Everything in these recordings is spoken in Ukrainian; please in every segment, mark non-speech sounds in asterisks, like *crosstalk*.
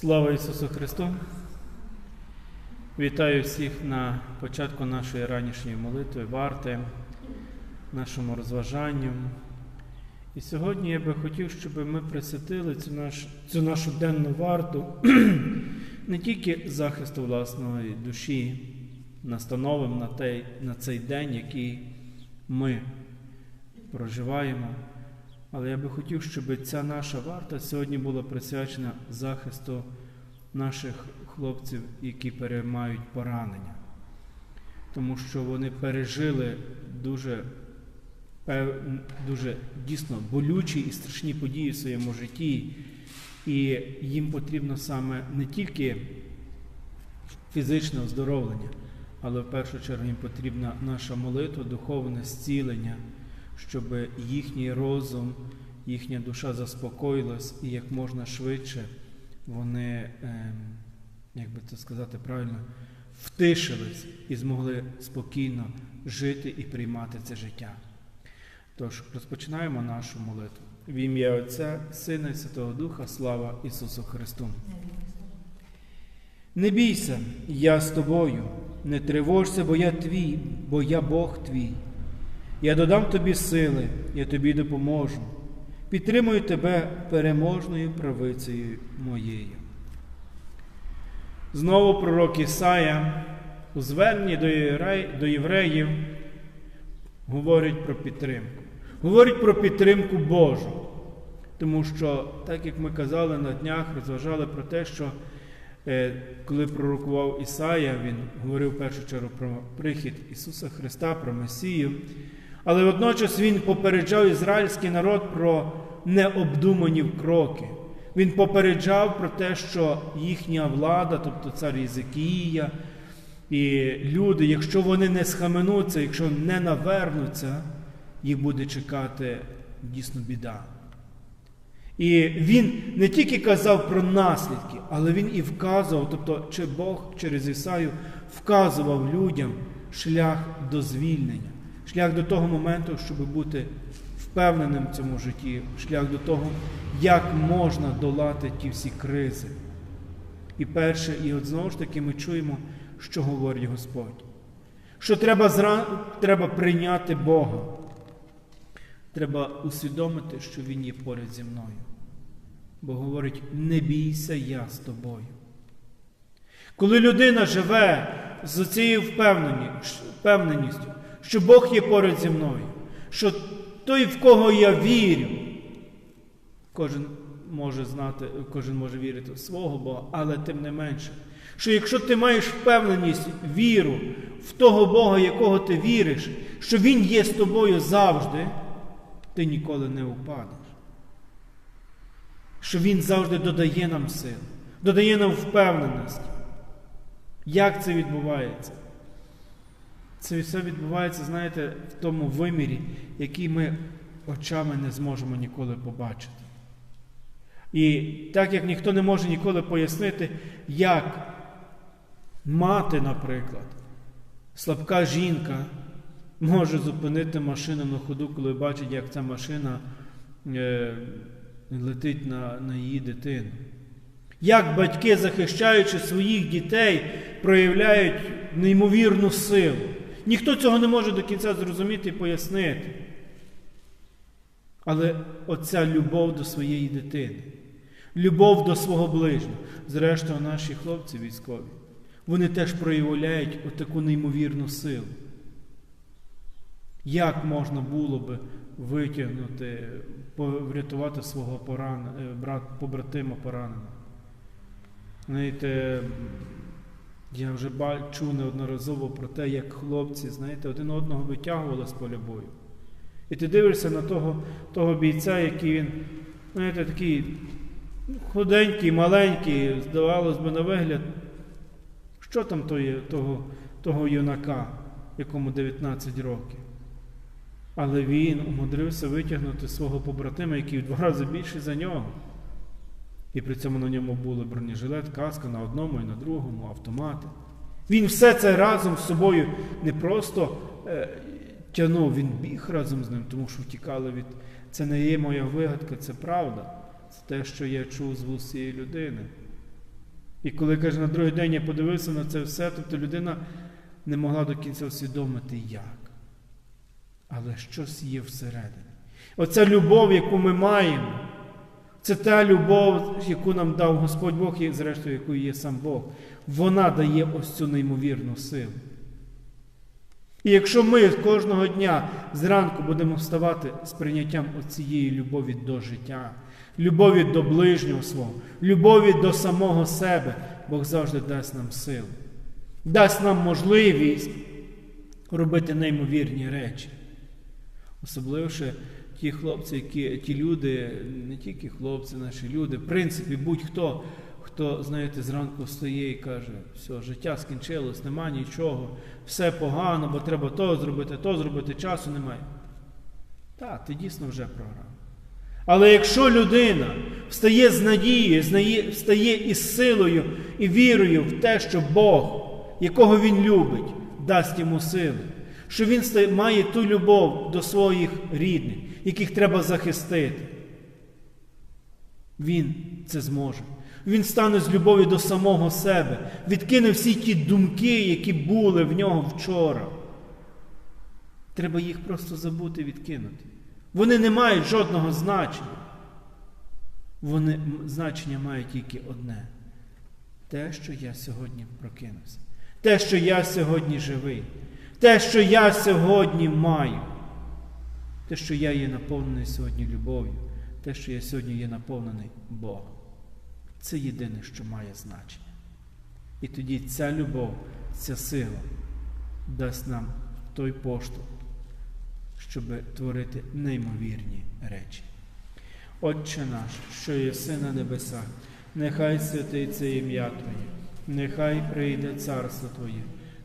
Слава Ісусу Христу! Вітаю всіх на початку нашої ранішньої молитви, варти, нашому розважанню. І сьогодні я би хотів, щоб ми присвятили цю, наш, цю нашу денну варту *clears throat* не тільки захисту власної душі, настановим на, на цей день, який ми проживаємо. Але я би хотів, щоб ця наша варта сьогодні була присвячена захисту наших хлопців, які переймають поранення. Тому що вони пережили дуже, дуже дійсно болючі і страшні події в своєму житті. І їм потрібно саме не тільки фізичне оздоровлення, але в першу чергу їм потрібна наша молитва, духовне зцілення, щоб їхній розум, їхня душа заспокоїлась і як можна швидше вони, ем, як би це сказати правильно, втишились і змогли спокійно жити і приймати це життя. Тож розпочинаємо нашу молитву. В ім'я Отця, Сина і Святого Духа, слава Ісусу Христу. Не бійся, я з тобою, не тривожся, бо я твій, бо я Бог твій. Я додам тобі сили, я тобі допоможу. Підтримую тебе переможною правицею моєю. Знову пророк Ісая у зверненні до євреїв говорить про підтримку. Говорить про підтримку Божу. Тому що, так як ми казали на днях, розважали про те, що е, коли пророкував Ісая, він говорив в першу чергу про прихід Ісуса Христа, про Месію. Але водночас він попереджав ізраїльський народ про необдумані кроки. Він попереджав про те, що їхня влада, тобто цар Єзикія і люди, якщо вони не схаменуться, якщо не навернуться, їх буде чекати дійсно біда. І він не тільки казав про наслідки, але він і вказував, тобто, чи Бог через Ісаю вказував людям шлях до звільнення, шлях до того моменту, щоб бути впевненим в цьому житті, шлях до того, як можна долати ті всі кризи. І перше, і от знову ж таки ми чуємо, що говорить Господь. Що треба, зра... треба прийняти Бога. Треба усвідомити, що Він є поряд зі мною. Бо говорить, не бійся я з тобою. Коли людина живе з цією впевненістю, що Бог є поряд зі мною, що той, в кого я вірю, кожен може знати, кожен може вірити в свого Бога, але тим не менше, що якщо ти маєш впевненість, віру в того Бога, якого ти віриш, що Він є з тобою завжди, ти ніколи не впадеш. Що Він завжди додає нам сил, додає нам впевненість. Як це відбувається? Це все відбувається, знаєте, в тому вимірі, який ми очами не зможемо ніколи побачити. І так як ніхто не може ніколи пояснити, як мати, наприклад, слабка жінка може зупинити машину на ходу, коли бачить, як ця машина е, летить на, на її дитину. Як батьки, захищаючи своїх дітей, проявляють неймовірну силу. Ніхто цього не може до кінця зрозуміти і пояснити. Але оця любов до своєї дитини, любов до свого ближнього, зрештою, наші хлопці військові, вони теж проявляють отаку неймовірну силу. Як можна було би витягнути, врятувати свого поран... брат, побратима пораненого? Знаєте, я вже чув неодноразово про те, як хлопці, знаєте, один одного витягували з поля бою. І ти дивишся на того того бійця, який він, знаєте, такий худенький, маленький, здавалось би, на вигляд, що там того, того юнака, якому 19 років. Але він умудрився витягнути свого побратима, який в два рази більший за нього. І при цьому на ньому були бронежилет, каска на одному і на другому, автомати. Він все це разом з собою не просто е, тягнув, він біг разом з ним, тому що втікали від. Це не є моя вигадка, це правда. Це те, що я чув з вуст цієї людини. І коли каже, на другий день я подивився на це все, тобто людина не могла до кінця усвідомити як. Але щось є всередині. Оця любов, яку ми маємо, це та любов, яку нам дав Господь Бог, і зрештою, якою є сам Бог. Вона дає ось цю неймовірну силу. І якщо ми кожного дня зранку будемо вставати з прийняттям оцієї любові до життя, любові до ближнього свого, любові до самого себе, Бог завжди дасть нам силу, дасть нам можливість робити неймовірні речі. Особливо ще ті хлопці, які, ті люди, не тільки хлопці, наші люди, в принципі, будь-хто, хто, знаєте, зранку встає і каже, все, життя скінчилось, нема нічого, все погано, бо треба то зробити, то зробити, часу немає. Так, ти дійсно вже програв. Але якщо людина встає з надією, встає із силою і вірою в те, що Бог, якого він любить, дасть йому сили, що він має ту любов до своїх рідних, яких треба захистити, він це зможе. Він стане з любов'ю до самого себе, відкине всі ті думки, які були в нього вчора. Треба їх просто забути відкинути. Вони не мають жодного значення. Вони значення мають тільки одне: те, що я сьогодні прокинувся, те, що я сьогодні живий, те, що я сьогодні маю, те, що я є наповнений сьогодні любов'ю, те, що я сьогодні є наповнений Богом. Це єдине, що має значення. І тоді ця любов, ця сила дасть нам той поштовх, щоб творити неймовірні речі. Отче наш, що єси на небесах, нехай святиться ім'я Твоє, нехай прийде царство Твоє,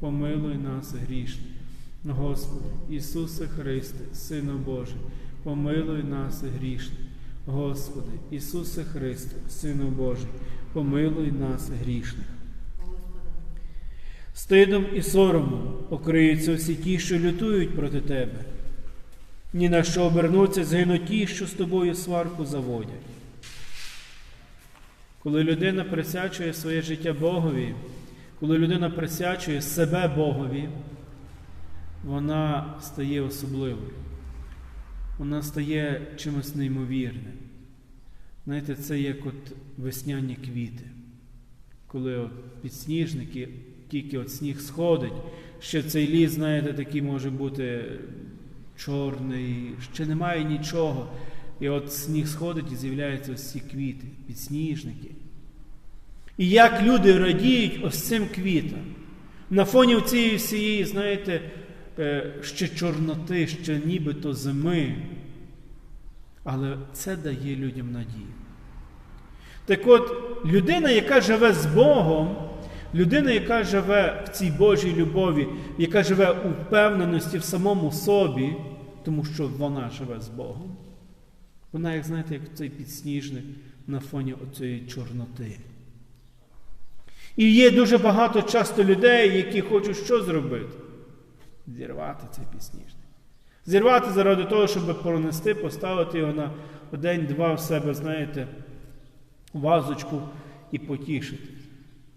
помилуй нас грішних. Господи, Ісусе Христе, Сину Божий, помилуй нас грішних. Господи, Ісусе Христе, Сину Божий, помилуй нас грішних. Стидом і соромом покриються всі ті, що лютують проти тебе. Ні на що обернуться, згинуть ті, що з тобою сварку заводять. Коли людина присячує своє життя Богові, коли людина присячує себе Богові, вона стає особливою. Вона стає чимось неймовірним. Знаєте, це як от весняні квіти, коли от підсніжники, тільки от сніг сходить, ще цей ліс, знаєте, такий може бути чорний, ще немає нічого. І от сніг сходить і з'являються ось ці квіти, підсніжники. І як люди радіють ось цим квітам. На фоні цієї всієї, знаєте, е, ще чорноти, ще нібито зими. Але це дає людям надію. Так от, людина, яка живе з Богом, людина, яка живе в цій Божій любові, яка живе у впевненості в самому собі, тому що вона живе з Богом, вона, як знаєте, як цей підсніжник на фоні оцієї чорноти. І є дуже багато часто людей, які хочуть що зробити? Зірвати цей підсніжник. Зірвати заради того, щоб пронести, поставити його на день-два в себе, знаєте, вазочку і потішити.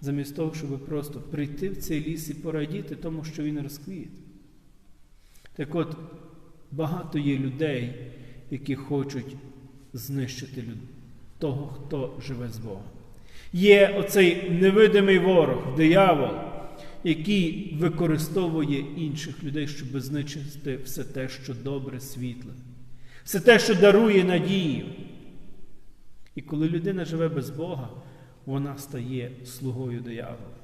Замість того, щоб просто прийти в цей ліс і порадіти тому, що він розквіт. Так от, багато є людей, які хочуть знищити того, хто живе з Богом. Є оцей невидимий ворог, диявол, який використовує інших людей, щоб знищити все те, що добре, світле, все те, що дарує надію. І коли людина живе без Бога, вона стає слугою диявола.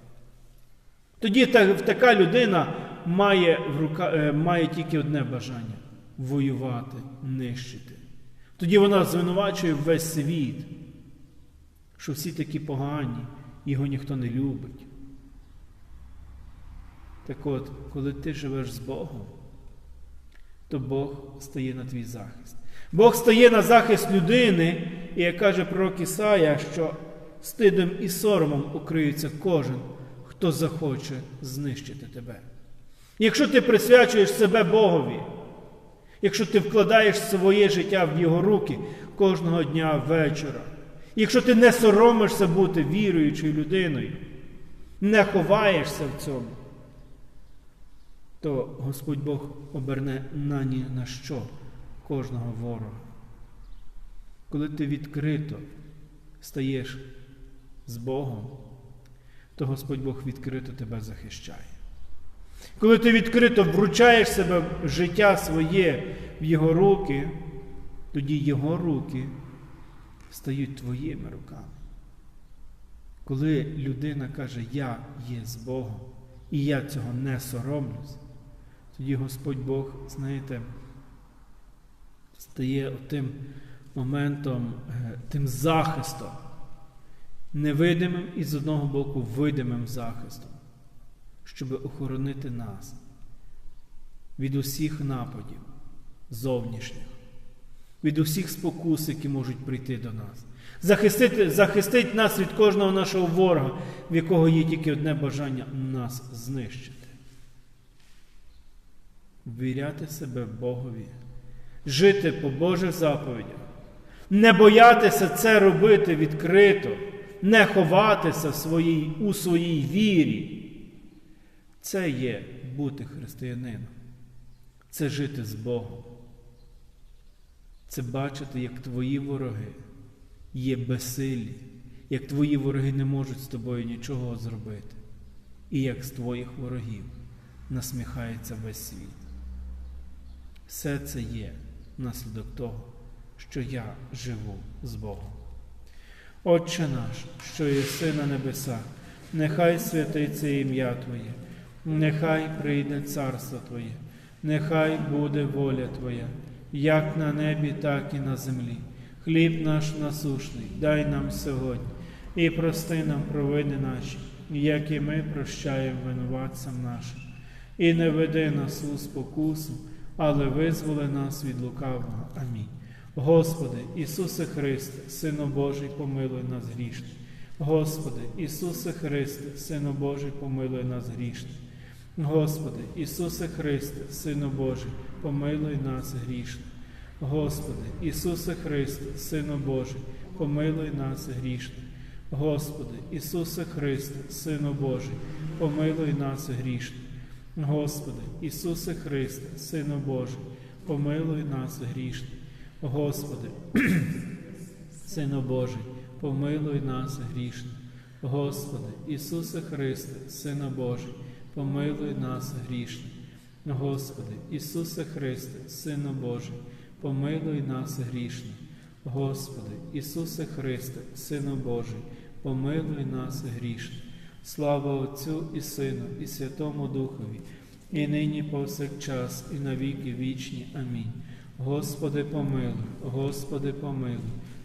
Тоді така людина має, в рука, е, має тільки одне бажання воювати, нищити. Тоді вона звинувачує весь світ, що всі такі погані, його ніхто не любить. Так от, коли ти живеш з Богом, то Бог стає на твій захист. Бог стає на захист людини, і як каже пророк Ісая, що стидом і соромом укриється кожен, хто захоче знищити тебе. Якщо ти присвячуєш себе Богові, якщо ти вкладаєш своє життя в Його руки кожного дня вечора, якщо ти не соромишся бути віруючою людиною, не ховаєшся в цьому, то Господь Бог оберне на ні на що кожного ворога. Коли ти відкрито стаєш з Богом, то Господь Бог відкрито тебе захищає. Коли ти відкрито вручаєш себе життя своє в Його руки, тоді Його руки стають твоїми руками. Коли людина каже, я є з Богом, і я цього не соромлюсь, тоді Господь Бог, знаєте, стає тим моментом, е, тим захистом, невидимим і з одного боку видимим захистом, щоб охоронити нас від усіх нападів зовнішніх, від усіх спокус, які можуть прийти до нас. Захистити, захистить нас від кожного нашого ворога, в якого є тільки одне бажання нас знищити. Ввіряти себе Богові, жити по Божих заповідях, не боятися це робити відкрито, не ховатися в своїй, у своїй вірі. Це є бути християнином, це жити з Богом. Це бачити, як твої вороги є безсилі, як твої вороги не можуть з тобою нічого зробити, і як з твоїх ворогів насміхається весь світ. Все це є наслідок того, що я живу з Богом. Отче наш, що єси на небесах, нехай святиться ім'я Твоє, нехай прийде царство Твоє, нехай буде воля Твоя, як на небі, так і на землі. Хліб наш насушний, дай нам сьогодні, і прости нам провини наші, як і ми прощаємо винуватцям нашим. І не веди нас у спокусу, але визволи нас від лукавого. Амінь. Господи, Ісусе Христе, Сину Божий, помилуй нас грішних. Господи, Ісусе Христе, Сину Божий, помилуй нас грішних. Господи, Ісусе Христе, Сину Божий, помилуй нас грішних. Господи, Ісусе Христе, Сину Божий, помилуй нас грішних. Господи, Ісусе Христе, Сину Божий, помилуй нас грішних. Господи, Ісусе Христе, Сину Божий, помилуй нас грішних. Господи, *clears throat* Сину Божий, помилуй нас грішних. Господи, Ісусе Христе, Сину Божий, помилуй нас грішних. Господи, Ісусе Христе, Сину Божий, помилуй нас грішних. Господи, Ісусе Христе, Сину Божий, помилуй нас грішних. Слава Отцю і Сину, і Святому Духові, і нині повсякчас, і на віки вічні. Амінь. Господи, помилуй, Господи, помилуй,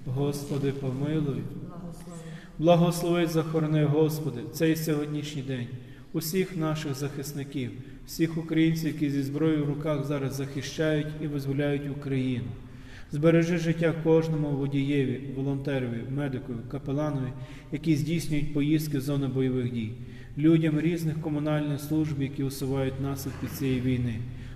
Господи, помилуй. Благослови, захорони, Господи, цей сьогоднішній день, усіх наших захисників, всіх українців, які зі зброєю в руках зараз захищають і визволяють Україну. Збережи життя кожному водієві, волонтерові, медикові, капеланові, які здійснюють поїздки в зони бойових дій, людям різних комунальних служб, які усувають наслідки цієї війни,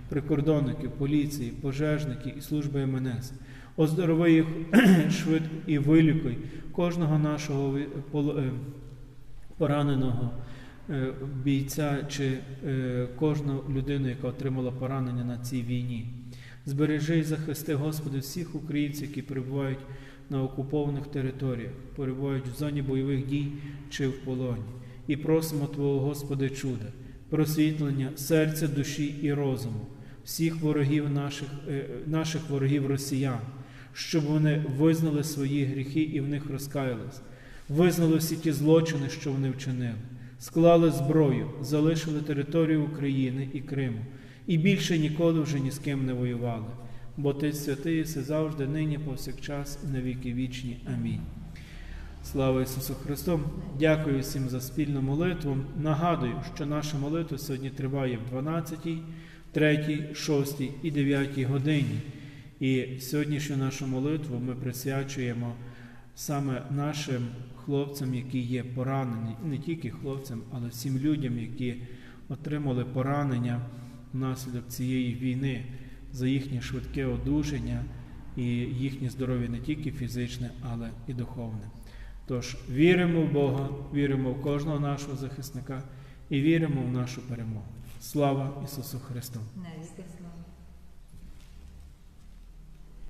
прикордонники, поліції, пожежники і служби МНС. Оздорови їх *clears throat* швидко і вилікуй кожного нашого е, пораненого бійця чи е, кожну людину, яка отримала поранення на цій війні. Збережи і захисти, Господи, всіх українців, які перебувають на окупованих територіях, перебувають в зоні бойових дій чи в полоні. і просимо Твого, Господи, чуда, просвітлення серця, душі і розуму, всіх ворогів наших, е, наших ворогів росіян, щоб вони визнали свої гріхи і в них розкаялись, визнали всі ті злочини, що вони вчинили, склали зброю, залишили територію України і Криму, і більше ніколи вже ні з ким не воювали. Бо ти святий, єси завжди, нині, повсякчас, і на віки вічні. Амінь. Слава Ісусу Христу! Дякую всім за спільну молитву. Нагадую, що наша молитва сьогодні триває в 12, 3, 6 і 9 годині. І сьогоднішню нашу молитву ми присвячуємо саме нашим хлопцям, які є поранені, не тільки хлопцям, але всім людям, які отримали поранення внаслідок цієї війни, за їхнє швидке одужання і їхнє здоров'я не тільки фізичне, але і духовне. Тож віримо в Бога, віримо в кожного нашого захисника і віримо в нашу перемогу. Слава Ісусу Христу!